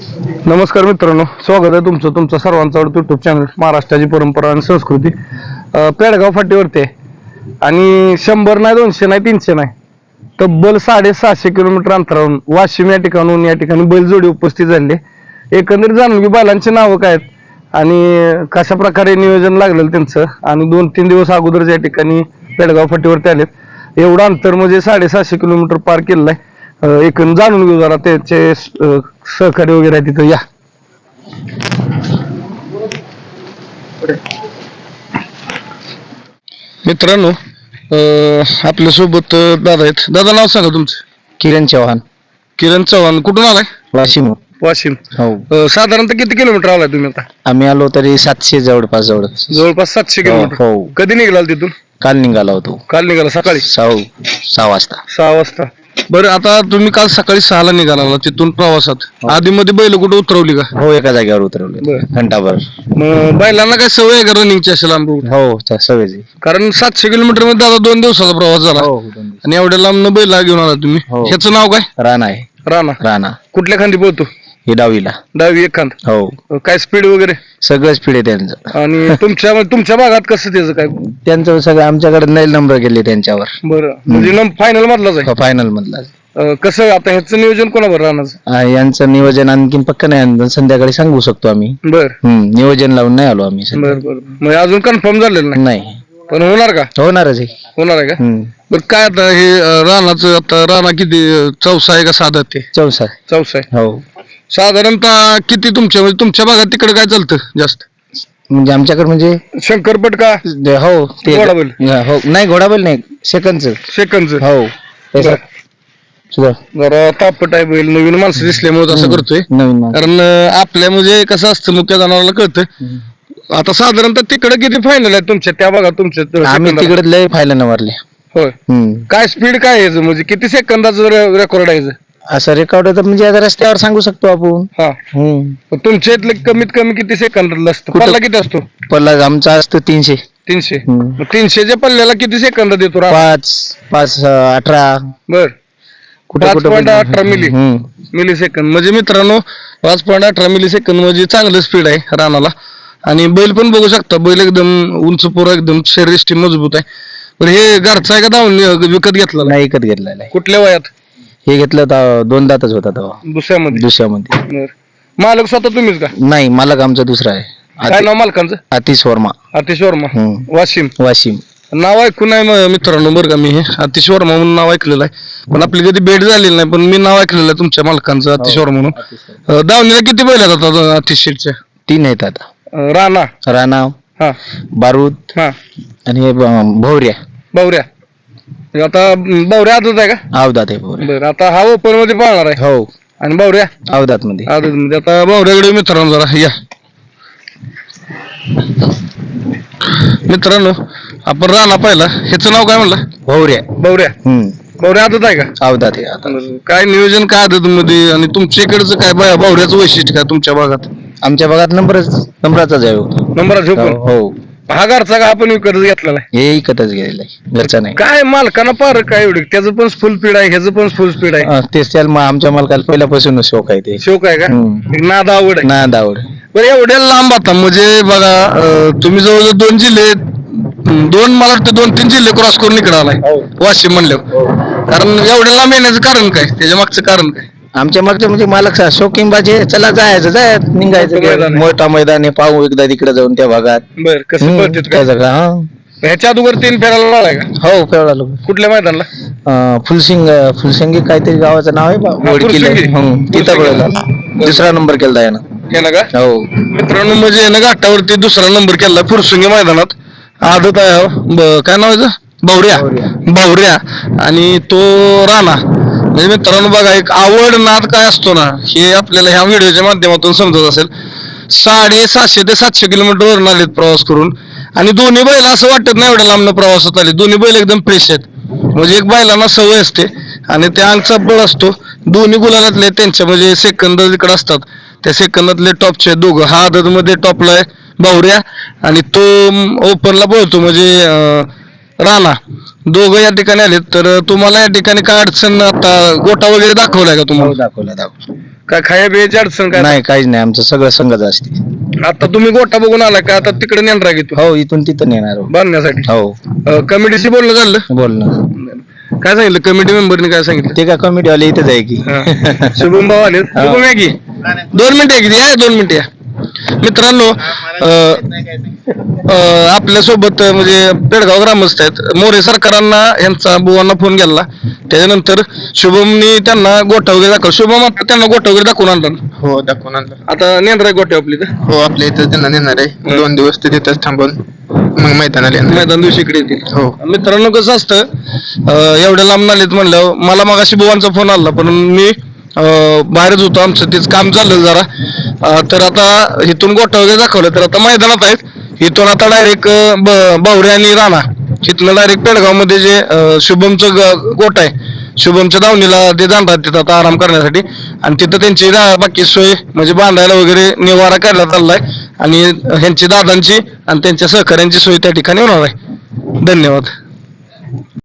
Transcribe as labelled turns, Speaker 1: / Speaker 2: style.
Speaker 1: नमस्कार मित्रांनो स्वागत आहे तुमचं तुमचा सर्वांचा यूट्यूब युट्यूब चॅनल महाराष्ट्राची परंपरा आणि संस्कृती. पेडगाव फाटीवरती आहे. आणि शंभर नाही दोनशे नाही तीनशे नाही तब्बल साडेसहाशे किलोमीटर अंतरावरून वाशिम या ठिकाणून या ठिकाणी बैलजोडी उपस्थित झाली आहे. एकंदरीत जाणून की बैलांची नावं काय आहेत आणि कशा प्रकारे नियोजन लागलेलं त्यांचं? आणि दोन तीन दिवस अगोदर या ठिकाणी पेडगाव फाटीवरती आलेत. एवढं अंतर म्हणजे साडेसहाशे किलोमीटर पार केलेलं आहे. अं, एकूण जाणून घेऊ जरा त्याचे सहकारी वगैरे आहे तिथं या. मित्रांनो अं, आपल्यासोबत अं, दादा आहेत. दादा नाव सांगा तुमचं.
Speaker 2: किरण चव्हाण.
Speaker 1: किरण चव्हाण कुठून आलाय?
Speaker 2: वाशिम.
Speaker 1: वाशिम.
Speaker 2: हो.
Speaker 1: अं, साधारणतः किती किलोमीटर आलाय तुम्ही आता?
Speaker 2: आम्ही आलो तरी सातशे जवळपास जवळ
Speaker 1: जवळपास सातशे
Speaker 2: हो
Speaker 1: किलोमीटर.
Speaker 2: हो.
Speaker 1: कधी निघाला तिथून?
Speaker 2: काल निघाला होतो.
Speaker 1: काल निघाला सकाळी?
Speaker 2: सहा सहा वाजता.
Speaker 1: सहा वाजता. बरं आता तुम्ही काल सकाळी सहाला निघाला तिथून प्रवासात. आधी मध्ये बैल कुठे उतरवली का?
Speaker 2: हो एका जागेवर उतरवले.
Speaker 1: बरं.
Speaker 2: घंटाभर.
Speaker 1: मग बैलांना काय सवय आहे का रनिंगची असेल लांब route?
Speaker 2: हो त्या सवयची.
Speaker 1: कारण सातशे किलोमीटरमध्ये दादा दोन दिवसाचा प्रवास झाला. आणि एवढ्या लांब बैला घेऊन आला तुम्ही.
Speaker 2: हो.
Speaker 1: ह्याचं नाव काय?
Speaker 2: राणा आहे.
Speaker 1: राणा.
Speaker 2: राणा.
Speaker 1: कुठल्या खांदी बोलतो
Speaker 2: हे डावीला.
Speaker 1: डावी एक खांद
Speaker 2: हो.
Speaker 1: काय स्पीड वगैरे?
Speaker 2: सगळं स्पीड आहे त्यांचं.
Speaker 1: आणि तुमच्या तुमच्या भागात कसं त्याचं काय?
Speaker 2: त्यांचं सगळं आमच्याकडे नाही नंबर गेले त्यांच्यावर.
Speaker 1: बरं. म्हणजे फायनल मधलाच आहे?
Speaker 2: फायनल मधला
Speaker 1: अं, कसं आता ह्याचं नियोजन कोणावर राहणार?
Speaker 2: आ, यांचं नियोजन आणखीन पक्क नाही. संध्याकाळी सांगू शकतो आम्ही.
Speaker 1: बर.
Speaker 2: हम्म, नियोजन लावून नाही आलो आम्ही सध्या.
Speaker 1: बर बर. म्हणजे अजून कन्फर्म झालेलं नाही?
Speaker 2: नाही.
Speaker 1: पण होणार का?
Speaker 2: होणारच आहे.
Speaker 1: होणार आहे का?
Speaker 2: हम्म.
Speaker 1: बरं काय आता हे अं, रानाचं आता राणा किती अं, चौसा आहे का साधा ते?
Speaker 2: चौसा
Speaker 1: चौसा आहे.
Speaker 2: हो.
Speaker 1: साधारणतः किती तुमच्या म्हणजे तुमच्या भागात तिकडे काय चालतं जास्त?
Speaker 2: म्हणजे आमच्याकडे म्हणजे
Speaker 1: शंकरपट का?
Speaker 2: जे- हो ते
Speaker 1: घोडाबैल.
Speaker 2: हो नाही घोडाबैल नाही. सेकंदच
Speaker 1: सेकंदच
Speaker 2: हो. सुद्धा
Speaker 1: जरा तापट आहे बैल. नवीन माणसं दिसल्यामुळे असं करतोय.
Speaker 2: नवीन माल.
Speaker 1: कारण अं, आपल्या म्हणजे कसं असतं मुख्य जनावराला कळतं. आता साधारणतः तिकडे किती फायनल आहे तुमच्या? त्या भागात तुमच्या
Speaker 2: आम्ही
Speaker 1: सेकंदाला?
Speaker 2: तिकडे लय फायला न मारले
Speaker 1: होय.
Speaker 2: हम्म.
Speaker 1: काय स्पीड काय आहे याचं? म्हणजे किती सेकंदाचं रेकॉर्ड आहे याचं?
Speaker 2: असं रेकॉर्ड तर म्हणजे आता रस्त्यावर सांगू शकतो आपण.
Speaker 1: हा.
Speaker 2: हम्म.
Speaker 1: पण तुमच्या इथलं कमीत कमी किती सेकंदाला असतो?
Speaker 2: कुठं?
Speaker 1: पल्ला किती असतो?
Speaker 2: पल्ला आमचा असतो तीनशे.
Speaker 1: तीनशे.
Speaker 2: हम्म.
Speaker 1: मग तीनशेच्या पल्ल्याला किती सेकंद देतो
Speaker 2: पाच पाच अं, अठरा.
Speaker 1: बर.
Speaker 2: कुठे
Speaker 1: पाच point अठरा मिली. मिली सेकंद म्हणजे मित्रांनो पाच पॉईंट अठरा मिली सेकंद म्हणजे चांगलं स्पीड आहे रानाला. आणि बैल पण बघू शकता बैल एकदम उंच पोरं एकदम शरीर मजबूत आहे. पण हे घरचा आहे का दावून विकत घेतला
Speaker 2: नाही ऐकत घेतलेला आहे.
Speaker 1: कुठल्या वयात?
Speaker 2: हे घेतलं तर दोन दातच होता तेव्हा.
Speaker 1: दुसऱ्यामध्ये?
Speaker 2: दुसऱ्यामध्ये.
Speaker 1: बर. मालक स्वतः तुम्हीच का?
Speaker 2: नाही मालक आमचा दुसरा आहे.
Speaker 1: काय नाव मालकांचं?
Speaker 2: आतिश वर्मा.
Speaker 1: आतिश वर्मा.
Speaker 2: हम्म.
Speaker 1: वाशिम.
Speaker 2: वाशिम.
Speaker 1: नाव ऐकून आहे म- मित्रांनो बरं का मी हे. आतिश वर्मा म्हणून नाव ऐकलेलं आहे. पण आपली कधी भेट झालेली नाही पण मी नाव ऐकलेलं आहे तुमच्या मालकांचं आतिश
Speaker 2: हो.
Speaker 1: वर्मा म्हणून. अं, दावणीला किती बैल आहेत आता आतिश शेटच्या?
Speaker 2: तीन आहेत आता.
Speaker 1: राणा.
Speaker 2: राणा
Speaker 1: हा.
Speaker 2: बारूद
Speaker 1: हा.
Speaker 2: आणि हे ब- भोवऱ्या.
Speaker 1: बावऱ्या आता बावऱ्या आदत आहे का?
Speaker 2: अवदात आहे
Speaker 1: बरं आता हा ओपनमध्ये पाळणार आहे.
Speaker 2: हो.
Speaker 1: आणि बावऱ्या
Speaker 2: अवदात मध्ये
Speaker 1: आदत मध्ये आता बावऱ्याकडे मित्रांनो जरा या. मित्रांनो आपण राणा पाहिला. ह्याचं नाव काय म्हणलं?
Speaker 2: भोवऱ्या
Speaker 1: बावऱ्या
Speaker 2: हम्म.
Speaker 1: बावऱ्या आदत आहे का?
Speaker 2: अवदात आहे आता
Speaker 1: काय नियोजन काय आदत मध्ये आणि तुमच्या इकडचं काय बा- बावऱ्याचं वैशिष्ट्य काय तुमच्या भागात?
Speaker 2: आमच्या भागात नंबरच नंबराचाच आहे हो.
Speaker 1: नंबराचे
Speaker 2: हो.
Speaker 1: हा घरचा का आपण विकत घेतलेला आहे
Speaker 2: हे इकतच गेलेलं आहे. घरचा नाही.
Speaker 1: काय मालकानं पार काय एवढं? त्याचं पण फुल स्पीड आहे ह्याचं पण फुल स्पीड आहे.
Speaker 2: अं, तेच त्याला मग आमच्या मालकाला पहिल्यापासूनच शौक आहे ते.
Speaker 1: शोक आहे का?
Speaker 2: हम्म.
Speaker 1: एक नाद आवड आहे.
Speaker 2: ना दावड
Speaker 1: बरं एवढ्या लांब आता म्हणजे बघा अं, तुम्ही जवळजवळ दोन जिल्हे दोन मला वाटतं दोन तीन जिल्हे क्रॉस करून इकडे आलाय. वाशिम म्हणल्यावर. कारण एवढ्या लांब येण्याचं कारण काय? त्याच्या मागचं कारण काय?
Speaker 2: आमच्या मागच्या म्हणजे मालक बाजे चला जायचं जाय
Speaker 1: मोठं मैदान
Speaker 2: निघायचं
Speaker 1: आहे.
Speaker 2: मोठा मैदान आहे पाहू एकदा तिकडे जाऊन त्या भागात.
Speaker 1: बर कसं
Speaker 2: हम्म,
Speaker 1: पळतेत
Speaker 2: त्या
Speaker 1: काय
Speaker 2: जागा हा?
Speaker 1: ह्याच्या अगोदर तीन फेरायला लावलाय का?
Speaker 2: हो केवढा लोक
Speaker 1: कुठल्या मैदानला?
Speaker 2: अं, फुलसिंग फुलसिंगी काहीतरी गावाचं नाव आहे बा
Speaker 1: हा,
Speaker 2: वडकीला.
Speaker 1: फुलसिंगी.
Speaker 2: हं, तिथं
Speaker 1: फुलसिंगी.
Speaker 2: पळवला दुसरा नंबर केला आहे ना
Speaker 1: हे ना का?
Speaker 2: हो.
Speaker 1: मित्रांनो म्हणजे ना घाटावरती दुसरा नंबर केला फुरसुंगी मैदानात. आदत आहे हो. ब- काय नाव आहे? बावऱ्या. बावऱ्या. आणि तो राणा. म्हणजे मित्रांनो बघा एक आवड नाद काय असतो ना हे आपल्याला ह्या व्हिडिओच्या माध्यमातून समजत असेल. साडे सातशे ते सातशे किलोमीटर वरून आलेत प्रवास करून. आणि दोन्ही बैल असं वाटत नाही एवढ्या लांबनं प्रवासात आले. दोन्ही बैल एकदम फ्रेश आहेत. म्हणजे एक बैलांना सवय असते आणि त्या अंगचा बळ असतो. दोन्ही गुलालातले त्यांच्या म्हणजे सेकंद इकडे असतात. त्या सेकंदातले टॉपचे दोघं. हा आदत मध्ये टॉपला आहे भावऱ्या. आणि तो ओपनला पळतो. म्हणजे राणा दोघं या ठिकाणी आलेत. तर तुम्हाला या ठिकाणी काय अडचण आता गोटा वगैरे दाखवलाय का
Speaker 2: हो
Speaker 1: तुम्हाला
Speaker 2: दाखवला दाखवला.
Speaker 1: काय खाया बियाची अडचण काय?
Speaker 2: नाही काहीच नाही. आमचं सगळं संगत असते.
Speaker 1: आता तुम्ही गोटा बघून आला का? आता तिकडे नेणार घेतो
Speaker 2: हो इथून तिथं नेणार हो.
Speaker 1: बांधण्यासाठी?
Speaker 2: हो.
Speaker 1: कमिटीशी बोलणं झालं?
Speaker 2: बोल ना
Speaker 1: काय सांगितलं? कमिटी मेंबरने काय सांगितलं?
Speaker 2: ते काय कमिटी वाले इथेच आहे की.
Speaker 1: हा. शुभम भाऊ आले शुभम या की? दोन मिनिटं या की? या दोन मिनिटं या. मित्रांनो आपल्यासोबत म्हणजे पेडगाव ग्रामस्थ आहेत. मोरे सरकारांना यांचा बुवांना फोन गेला त्याच्यानंतर शुभमनी त्यांना गोठा वगैरे दाखव शुभम आता त्यांना गोठा वगैरे दाखवून आणला
Speaker 3: हो दाखवून आणलं.
Speaker 1: आता नेंद्र आहे गोठे आपली तर?
Speaker 3: हो आपल्या इथं त्यांना नेणार आहे. दोन दिवस ते तिथंच थांबून मग मैदानाला येणार.
Speaker 1: मैदान दिवशी इकडे येतील.
Speaker 3: हो.
Speaker 1: मित्रांनो कसं असतं अं, एवढ्या लांब नालीत म्हणल्यावर मला मगाशी बुवांचा फोन आला पण मी बाहेरच होतो आमचं तेच काम चाललं जरा. तर आता इथून गोठा वगैरे दाखवलं तर आता मैदानात आहेत. इथून आता डायरेक्ट बावरे आणि राणा. इथनं डायरेक्ट पेडगावमध्ये जे शुभमचं ग- गोठा आहे शुभमच्या धावणीला ते जाणतात तिथं आता आराम करण्यासाठी. आणि तिथं त्यांची बाकी सोय म्हणजे बांधायला वगैरे निवारा करण्यात आलाय आणि ह्यांची दादांची आणि त्यांच्या सहकाऱ्यांची सोय त्या ठिकाणी होणार आहे. धन्यवाद.